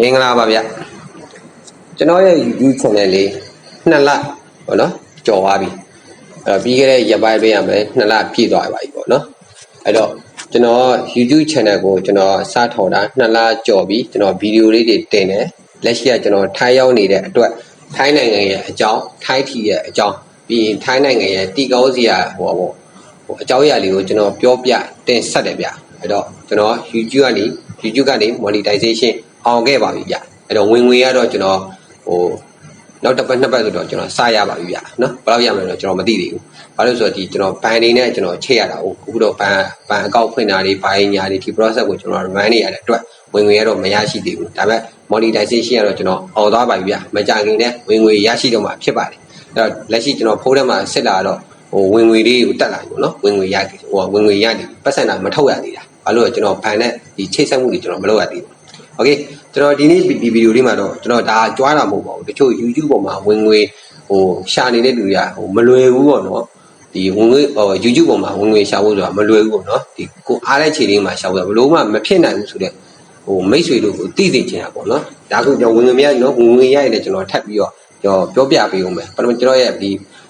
မင်္ဂလာပါဗျကျွန်တော်ရဲ့ YouTube channel လေးနှစ်လပေါ့နော်ကြော်သွားပြီအဲ့တော့ပြီးခဲ့တဲ့ရက်ပိုင်းပေးရမယ်နှစ်လပြည့်သွားပါပြီပေါ့နော်အဲ့တော့ကျွန်တော် YouTube channel ကိုကျွန်တော်စထောင်တာနှစ်လကြော်ပြီကျွန်တော်ဗီဒီယိုလေးတွေတင်တယ်လက်ရှိကကျွန်တော်ထိုင်းရောက်နေတဲ့အတွက်ထိုင်းနိုင်ငံရဲ့အကြောင်းထိုင်းထီရဲ့အကြောင်းပြီးရင်ထိုင်းနိုင်ငံရဲ့တီကောင်းစီရဟိုပေါ့ဟိုအကြောင်းအရာလေးကိုကျွန်တော်ပြောပြတင်ဆက်တယ်ဗျအဲ့တော့ကျွန်တော် YouTube ကနေ YouTube ကနေ monetization အောင်ခဲ့ပါပြီဗျအဲ့တော့ဝင်ငွေကတော့ကျွန်တော်ဟိုနောက်တစ်ပတ်နှစ်ပတ်ဆိုတော့ကျွန်တော်စရပါပြီဗျနော်ဘယ်လောက်ရမလဲတော့ကျွန်တော်မသိသေးဘူးဘာလို့ဆိုတော့ဒီကျွန်တော်ဘန်နေနဲ့ကျွန်တော်ချိန်ရတာဟုတ်အခုတော့ဘန်ဘန်အကောင့်ဖွင့်တာတွေဘိုင်းညာတွေဒီ process ကိုကျွန်တော် run နေရတဲ့အတွက်ဝင်ငွေကတော့မရရှိသေးဘူးဒါပေမဲ့ monetization ကတော့ကျွန်တော်အောင်သွားပါပြီဗျမကြခင်နဲ့ဝင်ငွေရရှိတော့မှာဖြစ်ပါတယ်အဲ့တော့လက်ရှိကျွန်တော်ဖိုးထဲမှာစစ်လာတော့ဟိုဝင်ငွေလေးကိုတက်လာပြီပေါ့နော်ဝင်ငွေရဟိုဝင်ငွေရတယ်ပတ်စံတာမထုတ်ရသေးတာဘာလို့လဲကျွန်တော်ဘန်နဲ့ဒီချိတ်ဆက်မှုတွေကျွန်တော်မလုပ်ရသေးဘူး โอเคကျွန်တော်ဒီနေ့ဒီဗီဒီယိုလေးမှာတော့ကျွန်တော်ဒါကြွားတာမဟုတ်ပါဘူးတချို့ YouTube ပေါ်မှာဝင်ငွေဟိုရှာနေတဲ့လူတွေကဟိုမလွယ်ဘူးပေါ့နော်ဒီဝင်ငွေဟို YouTube ပေါ်မှာဝင်ငွေရှာဖို့ဆိုတာမလွယ်ဘူးပေါ့နော်ဒီကိုအားတဲ့ခြေလေးမှာရှာဖို့ဘလို့မှမဖြစ်နိုင်ဘူးဆိုတော့ဟိုမိတ်ဆွေတို့ကိုသိသိချင်တာပေါ့နော်ဒါကကျွန်တော်ဝင်ငွေများနော်ဝင်ငွေရရင်လည်းကျွန်တော်ထပ်ပြီးတော့ကျွန်တော်ပြောပြပေးဦးမယ်ပထမကျွန်တော်ရဲ့ဒီ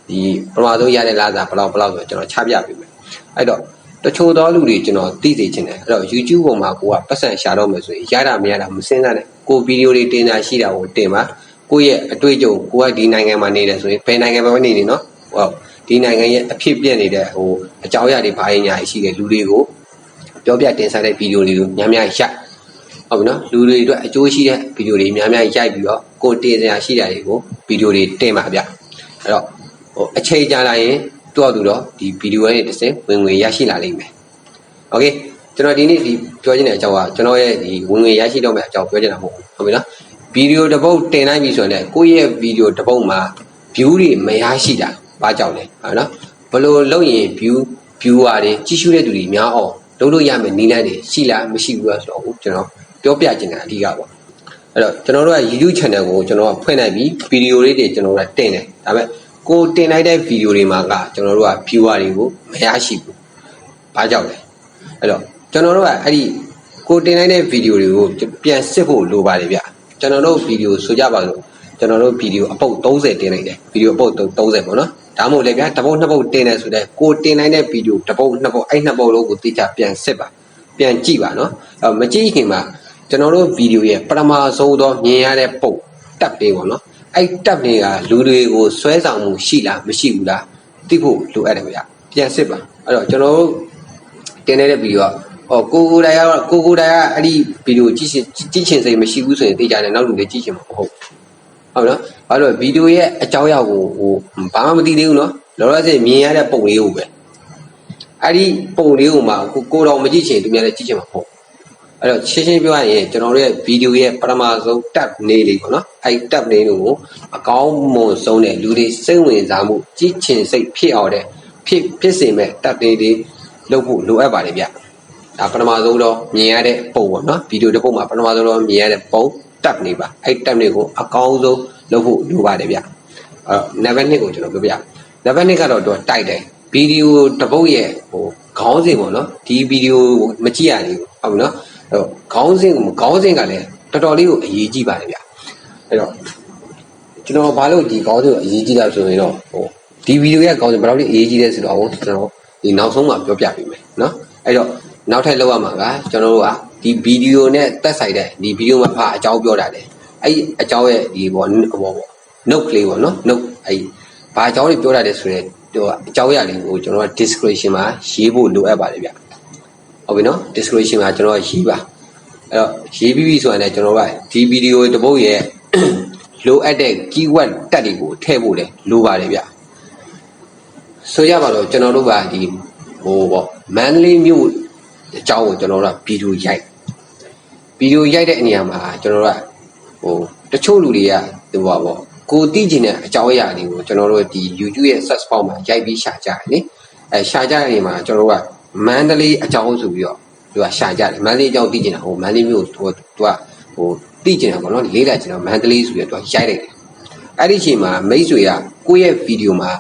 ဒီပထမဆုံးရတဲ့လာစားဘလောက်ဘလောက်ဆိုကျွန်တော်ချပြပေးမယ်အဲ့တော့ တချို့သောလူတွေကျွန်တော်သိသိချင်တယ်အဲ့တော့ YouTube ပေါ်မှာကိုကပတ်စံရှာတော့မယ်ဆိုရင်ရတာမရတာမစင်းစားနဲ့ကိုဗီဒီယိုတွေတင်တာရှိတာကိုတင်ပါကိုယ့်ရဲ့အတွေ့အကြုံကိုကဒီနိုင်ငံမှာနေတယ်ဆိုရင်ဘယ်နိုင်ငံမှာနေနေနော်ဟုတ်ဒီနိုင်ငံရဲ့အဖြစ်ပြက်နေတဲ့ဟိုအကြောင်းအရာတွေဘာတွေညာရှိတဲ့လူတွေကိုပြောပြတင်ဆက်တဲ့ဗီဒီယိုတွေကိုများများရဟုတ်ပြီနော်လူတွေအတွက်အကျိုးရှိတဲ့ဗီဒီယိုတွေများများရိုက်ပြီးတော့ကိုတင်စရာရှိတာတွေကိုဗီဒီယိုတွေတင်ပါဗျအဲ့တော့ဟိုအချိန်ကြာလာရင် သူ့အတူတော့ဒီ video ရဲ့တစ်စင်ဝင်ဝင်ရရှိလာလိမ့်မယ်။ Okay ကျွန်တော်ဒီနေ့ဒီပြောချင်တဲ့အကြောင်းကကျွန်တော်ရဲ့ဒီဝင်ဝင်ရရှိတော့မယ့်အကြောင်းပြောချင်တာမဟုတ်ဘူးဟုတ်ပြီလားဗီဒီယိုတစ်ပုတ်တင်လိုက်ပြီဆိုရင်ကိုယ့်ရဲ့ဗီဒီယိုတစ်ပုတ်မှာ view တွေမရရှိတာဘာကြောင့်လဲဟုတ်နော်ဘလို့လုပ်ရင် view viewer တွေကြီးရှုတဲ့သူတွေများအောင်လုပ်လို့ရမယ်နည်းလမ်းတွေရှိလားမရှိဘူးလားဆိုတော့ကျွန်တော်ပြောပြချင်တာအဓိကပေါ့အဲ့တော့ကျွန်တော်တို့က YouTube channel ကိုကျွန်တော်ကဖွင့်လိုက်ပြီးဗီဒီယိုလေးတွေကျွန်တော်ကတင်တယ်ဒါပေမဲ့ ကိုတင်လိုက်တဲ့ဗီဒီယိုတွေမှာကကျွန်တော်တို့က viewer တွေကိုမရရှိဘူးဘာကြောင့်လဲအဲ့တော့ကျွန်တော်တို့ကအဲ့ဒီကိုတင်လိုက်တဲ့ဗီဒီယိုတွေကိုပြန်စစ်ဖို့လိုပါတယ်ဗျကျွန်တော်တို့ဗီဒီယိုဆိုကြပါစို့ကျွန်တော်တို့ဗီဒီယိုအပုတ်30တင်လိုက်တယ်ဗီဒီယိုအပုတ်30ပေါ့နော်ဒါမှမဟုတ်လေဗျာတစ်ပုတ်နှစ်ပုတ်တင်တယ်ဆိုတော့ကိုတင်လိုက်တဲ့ဗီဒီယိုတစ်ပုတ်နှစ်ပုတ်အဲ့နှစ်ပုတ်လုံးကိုတိကျပြန်စစ်ပါပြန်ကြည့်ပါနော်အဲ့မကြည့်ခင်မှာကျွန်တော်တို့ဗီဒီယိုရဲ့ပထမဆုံးသောမြင်ရတဲ့ပုတ်တက်လေးပေါ့နော် အဲ့တက်လေးကလူတွေကိုဆွဲဆောင်မှုရှိလားမရှိဘူးလားသိဖို့လိုအပ်တယ်ဗျာပြန်စစ်ပါအဲ့တော့ကျွန်တော်တို့တင်နေတဲ့ဗီဒီယိုကဟောကိုကိုတိုင်ကကိုကိုတိုင်ကအဲ့ဒီဗီဒီယိုကြည့်ရှင်ကြည့်ရှင်စိတ်မရှိဘူးဆိုရင်သိကြတယ်နောက်လူတွေကြည့်ရှင်မှာမဟုတ်ဟုတ်နော်ဘာလို့ဗီဒီယိုရဲ့အကြောင်းအရာကိုဟိုဘာမှမသိသေးဘူးနော်လောလောဆယ်မြင်ရတဲ့ပုံလေးကိုပဲအဲ့ဒီပုံလေးကိုမှကိုကိုတော်မကြည့်ချင်သူများလည်းကြည့်ချင်မှာမဟုတ် အဲ့တော့ရှင်းရှင်းပြောရရင်ကျွန်တော်တို့ရဲ့ဗီဒီယိုရဲ့ပထမဆုံး tab နေလေးပေါ့နော်အဲ့ tab နေလို့ကိုအကောင်းမွန်ဆုံးတဲ့လူတွေစိတ်ဝင်စားမှုကြည့်ချင်စိတ်ဖြစ်အောင်တဲ့ဖြစ်ဖြစ်စေမဲ့ tab လေးတွေလုပ်ဖို့လိုအပ်ပါတယ်ဗျဒါပထမဆုံးတော့မြင်ရတဲ့ပုံပေါ့နော်ဗီဒီယိုတစ်ပုဒ်မှာပထမဆုံးတော့မြင်ရတဲ့ပုံ tab နေပါအဲ့ tab နေကိုအကောင်းဆုံးလုပ်ဖို့လိုပါတယ်ဗျအဲ့ level 2ကိုကျွန်တော်ပြောပြ level 2ကတော့တော့တိုက်တယ်ဗီဒီယိုတစ်ပုဒ်ရဲ့ဟိုခေါင်းစဉ်ပေါ့နော်ဒီဗီဒီယိုမကြည့်ရသေးဘူးဟုတ်ပြီနော် အဲ့တော့ခေါင်းစဉ်ကိုခေါင်းစဉ်ကလည်းတော်တော်လေးကိုအရေးကြီးပါတယ်ဗျအဲ့တော့ကျွန်တော်ဘာလို့ဒီခေါင်းစဉ်ကိုအရေးကြီးတာဆိုရင်တော့ဟိုဒီဗီဒီယိုရဲ့ခေါင်းစဉ်ဘယ်လောက်လေးအရေးကြီးလဲဆိုတော့ကျွန်တော်ဒီနောက်ဆုံးမှပြောပြပေးမယ်နော်အဲ့တော့နောက်ထပ်လောက်ရမှာကကျွန်တော်တို့ကဒီဗီဒီယိုနဲ့တက်ဆိုင်တဲ့ဒီဗီဒီယိုမှာဖာအကြောင်းပြောတာတယ်အဲ့ဒီအကြောင်းရဲ့ဒီပေါ့ဟိုပေါ့ note ကလေးပေါ့နော် note အဲ့ဘာအကြောင်းတွေပြောတာလဲဆိုရင်ဟိုအကြောင်းအရာလေးကိုကျွန်တော်က description မှာရေးဖို့လိုအပ်ပါတယ်ဗျ ဟုတ်ပြီနော် description မှာကျွန်တော်ရေးပါအဲ့တော့ရေးပြီးပြီဆိုရင်လည်းကျွန်တော်ကဒီဗီဒီယိုတစ်ပုတ်ရဲ့လိုအပ်တဲ့ keyword တက်တွေကိုထည့်ဖို့လေလိုပါတယ်ဗျဆိုရပါတော့ကျွန်တော်တို့ကဒီဟိုပေါ့မန္တလေးမြို့အကြောင်းကိုကျွန်တော်တို့ကဗီဒီယိုရိုက်ဗီဒီယိုရိုက်တဲ့နေရာမှာကျွန်တော်တို့ကဟိုတချို့လူတွေကဒီဘောပေါ့ကိုသိကျင်တဲ့အကြောင်းအရာတွေကိုကျွန်တော်တို့ဒီ YouTube ရဲ့ search box မှာရိုက်ပြီးရှာကြတယ်နိအဲရှာကြတဲ့နေရာမှာကျွန်တော်တို့က မန္တလေးအကြောင်းဆိုပြီးတော့သူကရှာကြတယ်မန္တလေးအကြောင်းသိကျင်တာဟိုမန္တလေးမြို့ဟိုသူကဟိုသိကျင်တာပေါ့နော်လေးလာကျင်တာမန္တလေးဆိုပြီးတော့သူကရိုက်လိုက်တယ်အဲ့ဒီအချိန်မှာမိတ်ဆွေကကိုယ့်ရဲ့ဗီဒီယိုမှာ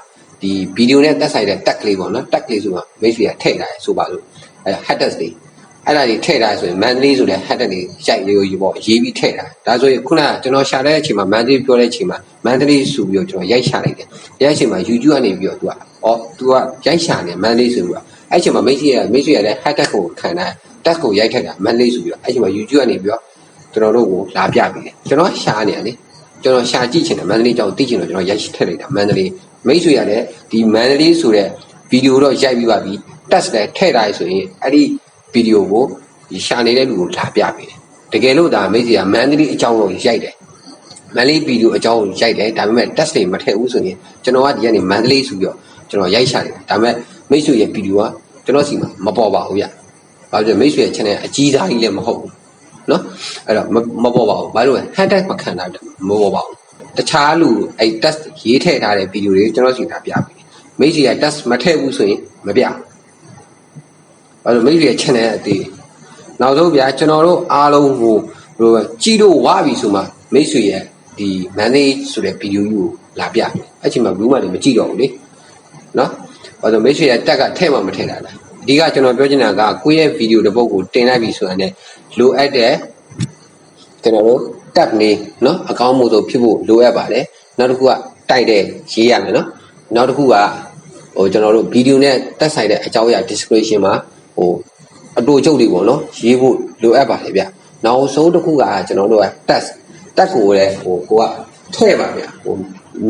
ဒီဗီဒီယိုနဲ့တက်ဆိုင်တဲ့တက်ကလေးပေါ့နော်တက်ကလေးဆိုမှမိတ်ဆွေကထည့်လာတယ်ဆိုပါလို့အဲ headers လေးအဲ့ဒါကြီးထည့်ထားဆိုရင်မန္တလေးဆိုတဲ့ head တွေရိုက်ရိုးရိုးပေါ့ရေးပြီးထည့်ထားဒါဆိုရင်ခုနကကျွန်တော်ရှာတဲ့အချိန်မှာမန္တလေးပြောတဲ့အချိန်မှာမန္တလေးဆိုပြီးတော့ကျွန်တော်ရိုက်ရှာလိုက်တယ်ရိုက်အချိန်မှာ YouTube ကနေပြီးတော့သူကဩ तू ကရိုက်ရှာနေမန္တလေးဆိုပြီးတော့ အဲ့အချိန်မှာမိတ်ဆွေရမိတ်ဆွေရတဲ့ head ကိုခံတာတက်ကိုရိုက်ထက်တာမန္တလေးဆိုပြီးတော့အဲ့အချိန်မှာ YouTube ကနေပြီးတော့ကျွန်တော်တို့ကိုလာပြပြီးတယ်ကျွန်တော်ရှာနေရတယ်ကျွန်တော်ရှာကြည့်ချင်တယ်မန္တလေးကြောင့်သိချင်တော့ကျွန်တော်ရိုက်ထည့်လိုက်တာမန္တလေးမိတ်ဆွေရတဲ့ဒီမန္တလေးဆိုတဲ့ဗီဒီယိုတော့ရိုက်ပြီးပါပြီတက်စလည်းထည့်ထားရဆိုရင်အဲ့ဒီဗီဒီယိုကိုရှာနေတဲ့လူကိုလာပြပေးတယ်တကယ်လို့ဒါမိတ်ဆွေကမန္တလေးအကြောင်းကိုရိုက်တယ်မန္တလေးဗီဒီယိုအကြောင်းကိုရိုက်တယ်ဒါပေမဲ့ test တွေမထည့်ဘူးဆိုရင်ကျွန်တော်ကဒီကနေမန္တလေးဆိုပြီးတော့ကျွန်တော်ရိုက်ရှာတယ်ဒါပေမဲ့ မိတ်ဆွေရဲ့ဗီဒီယိုကကျွန်တော်စီမှာမပေါ်ပါဘူးဗျ။ဘာဖြစ်လဲမိတ်ဆွေရဲ့ channel အကြီးစားကြီးလည်းမဟုတ်ဘူး။နော်အဲ့တော့မမပေါ်ပါဘူး။ဘာလို့လဲ hashtag မခံတာမပေါ်ပါဘူး။တခြားလူအဲ့ test ရေးထည့်ထားတဲ့ဗီဒီယိုတွေကျွန်တော်စီတာပြပြီ။မိတ်ဆွေက test မထည့်ဘူးဆိုရင်မပြဘူး။ဘာလို့မိတ်ဆွေရဲ့ channel အသေးနောက်ဆုံးဗျာကျွန်တော်တို့အားလုံးဟိုဘယ်လိုပဲကြည့်လို့ဝါပြီဆိုမှမိတ်ဆွေရဲ့ဒီမန်လေးဆိုတဲ့ဗီဒီယိုကြီးကိုလာပြတယ်အဲ့ချိန်မှာဘူးမှလည်းမကြည့်တော့ဘူးလေနော် ဘာလို့မိတ်ဆွေရဲ့တက်ကထဲ့မှမထည့်တာလားအဓိကကျွန်တော်ပြောချင်တာကကိုယ့်ရဲ့ဗီဒီယိုတစ်ပုဒ်ကိုတင်လိုက်ပြီဆိုတာနဲ့လိုအပ်တဲ့ကျွန်တော်တို့တက်နေနော်အကောင့်မို့ဆိုဖြစ်ဖို့လိုအပ်ပါတယ်နောက်တစ်ခုကတိုက်တဲ့ရေးရမယ်နော်နောက်တစ်ခုကဟိုကျွန်တော်တို့ဗီဒီယိုနဲ့တက်ဆိုင်တဲ့အကြောင်းအရာ description မှာဟိုအတူချုပ်တွေပေါ့နော်ရေးဖို့လိုအပ်ပါတယ်ဗျနောက်ဆုံးတစ်ခုကကျွန်တော်တို့က test တက်ကိုလည်းဟိုကိုကထဲ့ပါဗျဟို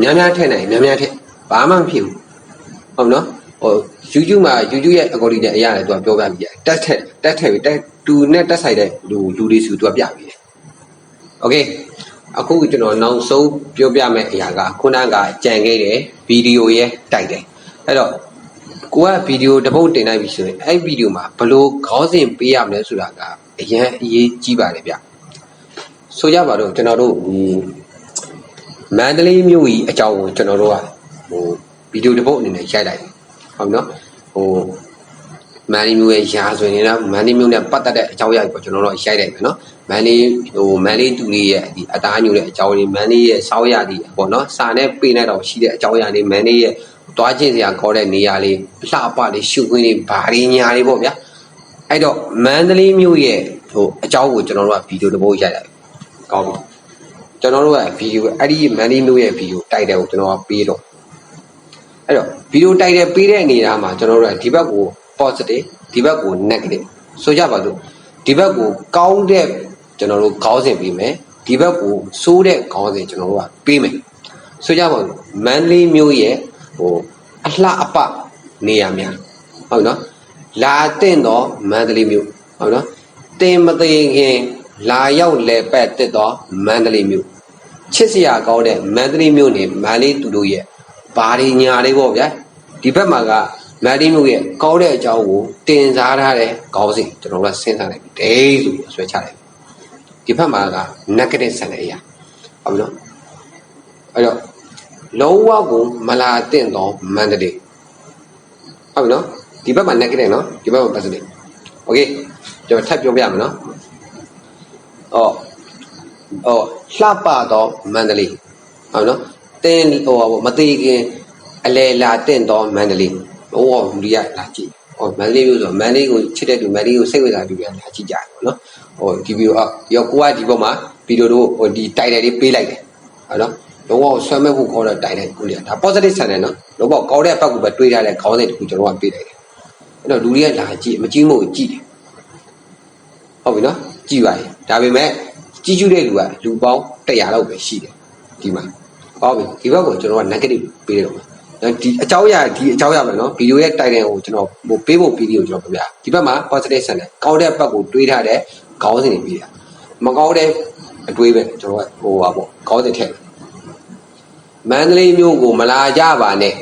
များများထဲ့နိုင်များများထဲ့ဘာမှမဖြစ်ဘူးဟုတ်နော် ဟို YouTube မှာ YouTube ရဲ့ algorithm အရာလည်းသူကပြောပြပြီးတက်ထဲ့တက်ထဲ့ပြီးတက်တူနဲ့တက်ဆိုင်တဲ့လူလူတွေစုသူကပြပြီးတယ် Okay အခုကျွန်တော်နောက်ဆုံးပြောပြမယ့်အရာကခုနကကြံခဲ့တဲ့ဗီဒီယိုရဲ့တိုက်တယ်အဲ့တော့ကိုကဗီဒီယိုတစ်ပုတ်တင်လိုက်ပြီဆိုရင်အဲ့ဗီဒီယိုမှာဘယ်လိုခေါင်းစဉ်ပေးရမလဲဆိုတာကအရင်အရေးကြီးပါတယ်ဗျဆိုကြပါတော့ကျွန်တော်တို့ဒီမန္တလေးမြို့ကြီးအကြောင်းကိုကျွန်တော်တို့ကဟိုဗီဒီယိုတစ်ပုတ်အနေနဲ့ရိုက်လိုက် ဟုတ်နော်ဟိုမန္တလေးမြို့ရဲ့ရာဇဝင်နေတာမန္တလေးမြို့နဲ့ပတ်သက်တဲ့အကြောင်းအရာကိုကျွန်တော်တို့ရိုက်လိုက်မယ်နော်မန္တလေးဟိုမန္တလေးတူလေးရဲ့ဒီအသားညိုတဲ့အကြောင်းတွေမန္တလေးရဲ့စောက်ရည်ပေါ့နော်စာနဲ့ပေးနေတော့ရှိတဲ့အကြောင်းအရာတွေမန္တလေးရဲ့တွားချင်းစရာခေါ်တဲ့နေရာလေးအလှအပလေးရှုခွင်းလေးဘာတွေညာလေးပေါ့ဗျာအဲ့တော့မန္တလေးမြို့ရဲ့ဟိုအကြောင်းကိုကျွန်တော်တို့ကဗီဒီယိုတစ်ပုတ်ရိုက်လိုက်ကောင်းပြီကျွန်တော်တို့ကဗီဒီယိုအဲ့ဒီမန္တလေးမြို့ရဲ့ဗီဒီယိုတိုက်တယ်ကိုကျွန်တော်ကပေးတော့ အဲ့တော့ဗီဒီယိုတိုက်တယ်ပေးတဲ့အနေအထားမှာကျွန်တော်တို့ကဒီဘက်ကို positive ဒီဘက်ကို negative ဆိုကြပါစို့ဒီဘက်ကိုကောင်းတဲ့ကျွန်တော်တို့ခေါင်းစဉ်ပေးမယ်ဒီဘက်ကိုဆိုးတဲ့ခေါင်းစဉ်ကျွန်တော်တို့ကပေးမယ်ဆိုကြပါစို့မန္တလေးမြို့ရဲ့ဟိုအလှအပနေရာများဟုတ်နော်လာတဲ့တော့မန္တလေးမြို့ဟုတ်နော်တင်မသိခင်လာရောက်လဲပတ်တက်တော့မန္တလေးမြို့ချစ်စရာကောင်းတဲ့မန္တလေးမြို့နေမန္တလေးသူတို့ရဲ့ ဘာတွေညာလေးပေါ့ဗျာဒီဘက်မှာကမန္တလေးမြို့ရဲ့ကောင်းတဲ့အကြောင်းကိုတင်စားထားတဲ့ခေါင်းစဉ်ကျွန်တော်တို့ကစဉ်းစားလိုက်ပြီဒိဆိုပြီးဆွဲချလိုက်ဒီဘက်မှာက negative ဆန်တဲ့အရာဟုတ်ပြီနော်အဲ့တော့လုံးဝကိုမလာတဲ့တော့မန္တလေးဟုတ်ပြီနော်ဒီဘက်မှာ negative နော်ဒီဘက်မှာ positive okay ကျွန်တော်ထပ်ပြောပြမယ်နော်အော်အော်လှပတော့မန္တလေးဟုတ်နော် တင်းဟိုမသေးခင်အလေလာတဲ့တော့မန္တလေးဟိုလူတွေကလာကြည့်ဟောမန္တလေးမျိုးဆိုမန္တလေးကိုချစ်တဲ့သူမန္တလေးကိုစိတ်ဝင်စားသူတွေကလာကြည့်ကြတယ်ပေါ့နော်ဟိုဒီဗီဒီယိုအော်ရောကိုကဒီဘက်မှာဗီဒီယိုတို့ဟိုဒီတိုက်တယ်လေးပေးလိုက်တယ်ဟုတ်နော်လုံးဝဆွဲမဲ့ဖို့ခေါ်တဲ့တိုင်တဲ့ကိုလေးဒါ positive ဆန်တယ်နော်လုံးဝကောင်းတဲ့ဘက်ကိုပဲတွေးထားတဲ့ခေါင်းစဉ်တစ်ခုကျွန်တော်ကပေးလိုက်တယ်အဲ့တော့လူတွေကလာကြည့်မကြည့်မို့ကြည့်တယ်ဟုတ်ပြီနော်ကြည့်ပါရင်ဒါပေမဲ့ကြည့်ကျူးတဲ့လူကလူပေါင်း100လောက်ပဲရှိတယ်ဒီမှာ ဟောပြီဒီဘက်ကိုကျွန်တော်က negative ပေးတယ်တော့ဒီအကြောင်းအရာဒီအကြောင်းအရာပဲနော်ဗီဒီယိုရဲ့ title ကိုကျွန်တော်ဟိုပေးဖို့ပြီးပြီးကိုကျွန်တော်ပြပြဒီဘက်မှာ positive ဆန်တယ်ကောင်းတဲ့ဘက်ကိုတွေးထားတဲ့ခေါင်းစဉ်တွေပြီးတာမကောင်းတဲ့အတွေးပဲကျွန်တော်ကဟိုပါပေါ့ခေါင်းစဉ်ထည့်မန္တလေးမြို့ကိုမလာကြပါနဲ့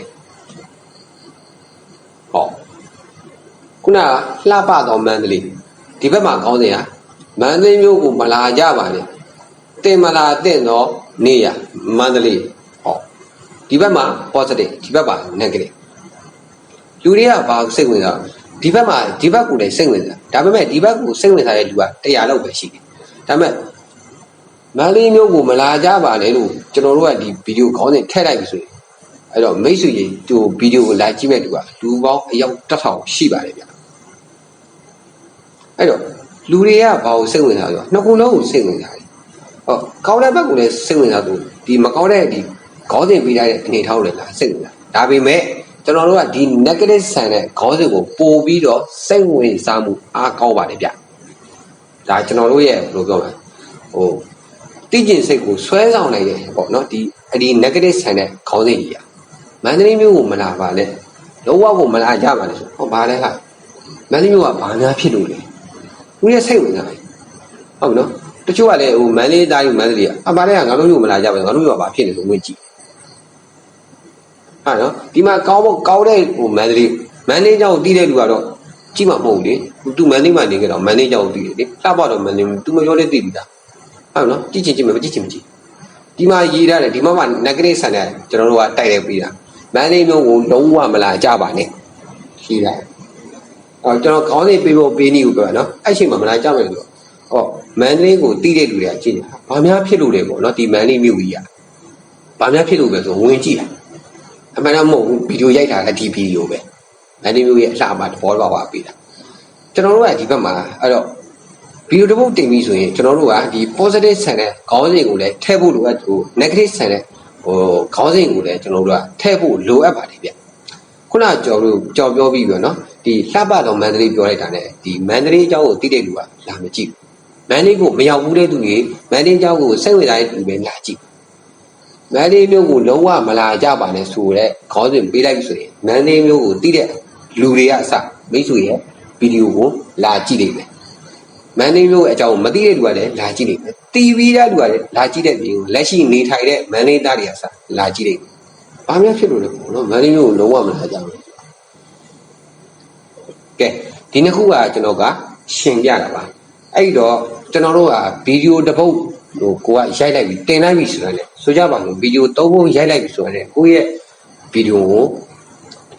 ဟောခုနလှပတော်မန္တလေးဒီဘက်မှာခေါင်းစဉ်ကမန္တလေးမြို့ကိုမလာကြပါနဲ့တင်မလာတဲ့တော့ နေရမန္တလေးဟောဒီဘက်မှာ positive ဒီဘက်မှာ negative လူတွေကဘာစိတ်ဝင်စားဒီဘက်မှာဒီဘက်ကိုလည်းစိတ်ဝင်စားဒါပေမဲ့ဒီဘက်ကိုစိတ်ဝင်စားတဲ့လူက100လောက်ပဲရှိတယ်ဒါပေမဲ့မန္တလေးမျိုးကိုမလာကြပါနဲ့လို့ကျွန်တော်တို့ကဒီဗီဒီယိုခေါင်းစဉ်ထည့်လိုက်ပြီဆိုရင်အဲ့တော့မိတ်ဆွေကြီးဒီဗီဒီယိုကိုလာကြည့်မဲ့လူကလူပေါင်းအယောက်1000ရှိပါတယ်ဗျအဲ့တော့လူတွေကဘာကိုစိတ်ဝင်စားလဲဆိုတော့နှစ်ခုလုံးကိုစိတ်ဝင်စားတယ် ဟောကောင်းတဲ့ဘက်ကိုလည်းစိတ်ဝင်စားသူဒီမကောင်းတဲ့ဒီခေါင်းစဉ်ပေးလိုက်တဲ့အနေထားကိုလည်းလာစိတ်ဝင်စားဒါပေမဲ့ကျွန်တော်တို့ကဒီ negative ဆန်တဲ့ခေါင်းစဉ်ကိုပို့ပြီးတော့စိတ်ဝင်စားမှုအားကောင်းပါတယ်ဗျဒါကျွန်တော်တို့ရဲ့ဘယ်လိုပြောမလဲဟိုတိကျင်စိတ်ကိုဆွဲဆောင်နိုင်တယ်ပေါ့နော်ဒီအဒီ negative ဆန်တဲ့ခေါင်းစဉ်ကြီးอ่ะမန္တလေးမျိုးကိုမလာပါနဲ့လုံးဝကိုမလာကြပါနဲ့ဆိုဟောဘာလဲဟာမန္တလေးမျိုးကဘာများဖြစ်လို့လဲဦးရဲ့စိတ်ဝင်စားတယ်ဟုတ်နော် တချို့ကလည်းဟိုမန္တလေးသားယူမန္တလေးကအဘာလဲကငါတို့မျိုးမလာကြပါနဲ့ငါတို့မျိုးကဘာဖြစ်နေလို့ဝင်ကြည့်ဟာနော်ဒီမှာကောင်းဖို့ကောင်းတဲ့ဟိုမန္တလေးမန္တလေးเจ้าကိုတီးတဲ့လူကတော့ကြည့်မှာမဟုတ်ဘူးလေသူမန္တလေးမှာနေကြတော့မန္တလေးเจ้าကိုတီးတယ်လေလှပတော့မန္တလေးသူမပြောတဲ့တီးပြီးသားဟုတ်နော်ကြည့်ချင်ကြည့်မယ်မကြည့်ချင်မကြည့်ဒီမှာရေးထားတယ်ဒီမှာမှ negative ဆန်တယ်ကျွန်တော်တို့ကတိုက်တယ်ပြီးတာမန္တလေးမျိုးကိုလုံးဝမလာကြပါနဲ့ရှိတယ်အော်ကျွန်တော်ခေါင်းစဉ်ပေးဖို့ပေးနေဦးပြောနော်အဲ့ချိန်မှာမလာကြမယ်လို့ဟော မန္တလေးကိုတီးတဲ့လူတွေကကြည့်နေတာဘာများဖြစ်လို့လဲပေါ့နော်ဒီမန္တလေးမြို့ကြီးကဘာများဖြစ်လို့ပဲဆိုဝင်ကြည့်တာအမှန်တော့မဟုတ်ဘူးဗီဒီယိုရိုက်တာလည်းဒီဗီဒီယိုပဲမန္တလေးမြို့ရဲ့အလှအမသဘောပေါက်ပါပေးတာကျွန်တော်တို့ကဒီဘက်မှာအဲ့တော့ဗီဒီယိုတစ်ပုတ်တင်ပြီဆိုရင်ကျွန်တော်တို့ကဒီ positive ဆန်တဲ့ခေါင်းစဉ်ကိုလည်းထည့်ဖို့လိုအပ်ဟို negative ဆန်တဲ့ဟိုခေါင်းစဉ်ကိုလည်းကျွန်တော်တို့ကထည့်ဖို့လိုအပ်ပါတယ်ဗျခုနကြော်လို့ကြော်ပြောပြီးပြီနော်ဒီလှပတော့မန္တလေးပြောလိုက်တာ ਨੇ ဒီမန္တလေးအကြောင်းကိုသိတဲ့လူကလာမကြည့်ဘူး မန္တလေးကိုမရောက်ဘူးတဲ့သူတွေမန္တလေးအကြောင်းကိုစိတ်ဝင်စားတဲ့သူပဲလာကြည့်မန္တလေးမျိုးကိုလုံးဝမလာကြပါနဲ့ဆိုတော့ခေါင်းစဉ်ပေးလိုက်ပြီဆိုရင်မန္တလေးမျိုးကိုသိတဲ့လူတွေကအစမိတ်ဆွေရဲ့ဗီဒီယိုကိုလာကြည့်လိမ့်မယ်မန္တလေးမျိုးအကြောင်းမသိတဲ့လူကလည်းလာကြည့်လိမ့်မယ်တီဗီတဲ့လူကလည်းလာကြည့်တဲ့ပြင်ကိုလက်ရှိနေထိုင်တဲ့မန္တလေးသားတွေကစလာကြည့်လိမ့်မယ်ဘာများဖြစ်လို့လဲပေါ့နော်မန္တလေးမျိုးကိုလုံးဝမလာကြဘူးကဲဒီနှစ်ခုကကျွန်တော်ကရှင်းပြတာပါအဲ့တော့ ကျွန်တော်တို့ကဗီဒီယိုတစ်ပုတ်ဟိုကိုကရိုက်လိုက်ပြီးတင်လိုက်ပြီဆိုတော့လေဆိုကြပါလို့ဗီဒီယိုသုံးပုတ်ရိုက်လိုက်ပြီဆိုတော့လေကိုယ့်ရဲ့ဗီဒီယိုကို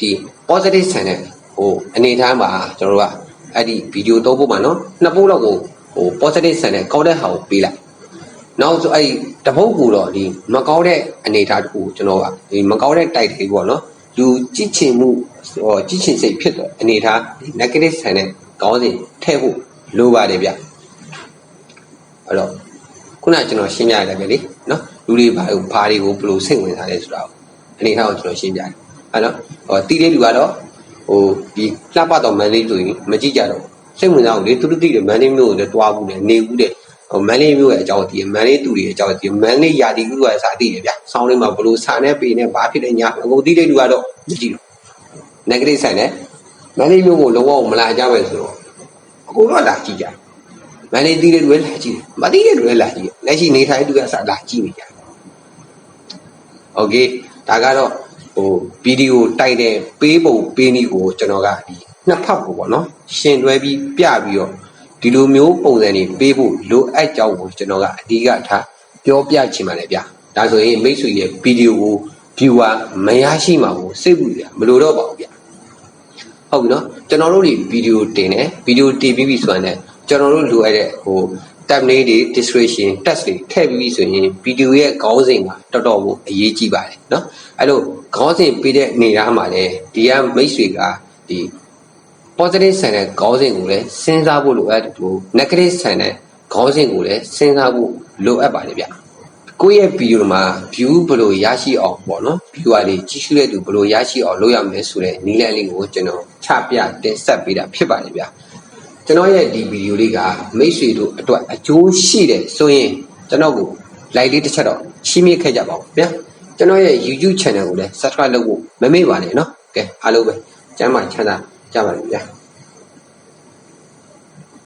ဒီ positive ဆန်တဲ့ဟိုအနေထားမှာကျွန်တော်တို့ကအဲ့ဒီဗီဒီယိုသုံးပုတ်မှာနော်နှစ်ပုတ်လောက်ကိုဟို positive ဆန်တဲ့ကောင်းတဲ့ဟာကိုပေးလိုက်နောက်ဆိုအဲ့ဒီတပုတ်ကိုတော့ဒီမကောင်းတဲ့အနေထားတခုကိုကျွန်တော်ကဒီမကောင်းတဲ့တိုက်တွေပေါ့နော်လူကြည့်ချင်မှုဟောကြည့်ချင်စိတ်ဖြစ်တော့အနေထား negative ဆန်တဲ့ကောင်းစဉ်ထည့်ဖို့လိုပါတယ်ဗျ အဲ့တော့ခုနကကျွန်တော်ရှင်းပြရတယ်ပဲလေနော်လူတွေဘာဘာတွေကိုဘယ်လိုစိတ်ဝင်စားလဲဆိုတာကိုအနေထားကိုကျွန်တော်ရှင်းပြတယ်အဲ့တော့ဟောတီးတဲ့လူကတော့ဟိုဒီလှပတော့မန်လေးဆိုရင်မကြည့်ကြတော့စိတ်ဝင်စားအောင်လေသူတို့သိတယ်မန်လေးမျိုးကိုလည်းတွားဘူးလေနေဘူးတဲ့ဟိုမန်လေးမျိုးရဲ့အကြောင်းတည်မန်လေးသူတွေအကြောင်းတည်မန်လေးယာတီကူကစာတည်တယ်ဗျဆောင်းလေးမှာဘလို့စာနဲ့ပေနဲ့ဘာဖြစ်လဲညာအကုန်တီးတဲ့လူကတော့မကြည့်တော့ negative ဆိုင်နဲ့မန်လေးမျိုးကိုလုံးဝမလာကြပဲဆိုတော့အကုန်တော့လာကြည့်ကြ မန်လေးတီးတဲ့လူလည်းလာကြည့်တယ်မတီးတဲ့လူလည်းလာကြည့်လက်ရှိနေထိုင်သူကစာလာကြည့်နေကြโอเคဒါကတော့ဟိုဗီဒီယိုတိုက်တဲ့ပေးပုံပေးနည်းကိုကျွန်တော်ကဒီနှစ်ဖက်ကိုပေါ့နော်ရှင်တွဲပြီးပြပြီးတော့ဒီလိုမျိုးပုံစံတွေပေးဖို့လိုအပ်ကြောင်းကိုကျွန်တော်ကအဓိကထားပြောပြချင်ပါတယ်ဗျဒါဆိုရင်မိတ်ဆွေရဲ့ဗီဒီယိုကို viewer မရရှိမှာကိုစိတ်ပူရမလိုတော့ပါဘူးဗျဟုတ်ပြီနော်ကျွန်တော်တို့ဒီဗီဒီယိုတင်တယ်ဗီဒီယိုတင်ပြီးပြီဆိုရင်လည်း ကျွန်တော်တို့လိုအပ်တဲ့ဟို thumbnail တွေ description text တွေထည့်ပြီးပြီဆိုရင်ဗီဒီယိုရဲ့ခေါင်းစဉ်ကတော်တော်ကိုအရေးကြီးပါတယ်เนาะအဲ့လိုခေါင်းစဉ်ပေးတဲ့နေရာမှာလည်းဒီကမိတ်ဆွေကဒီ positive ဆန်တဲ့ခေါင်းစဉ်ကိုလည်းစဉ်းစားဖို့လိုအပ်တယ်လို့ negative ဆန်တဲ့ခေါင်းစဉ်ကိုလည်းစဉ်းစားဖို့လိုအပ်ပါတယ်ဗျကိုယ့်ရဲ့ဗီဒီယိုမှာ view ဘယ်လိုရရှိအောင်ပေါ့နော် viewer တွေကြည့်ရှုတဲ့သူဘယ်လိုရရှိအောင်လုပ်ရမလဲဆိုတဲ့နည်းလမ်းလေးကိုကျွန်တော်ချပြတင်ဆက်ပေးတာဖြစ်ပါတယ်ဗျ ကျွန်တော်ရဲ့ဒီဗီဒီယိုလေးကမိတ်ဆွေတို့အတွက်အကျိုးရှိတယ်ဆိုရင်ကျွန်တော်ကို like လေးတစ်ချက်တော့ရှင်းပြခဲ့ကြပါဦးဗျာကျွန်တော်ရဲ့ YouTube channel ကိုလည်း subscribe လုပ်ဖို့မမေ့ပါနဲ့เนาะကဲအားလုံးပဲကျမ်းမာချမ်းသာကြပါလိမ့်ဗျာ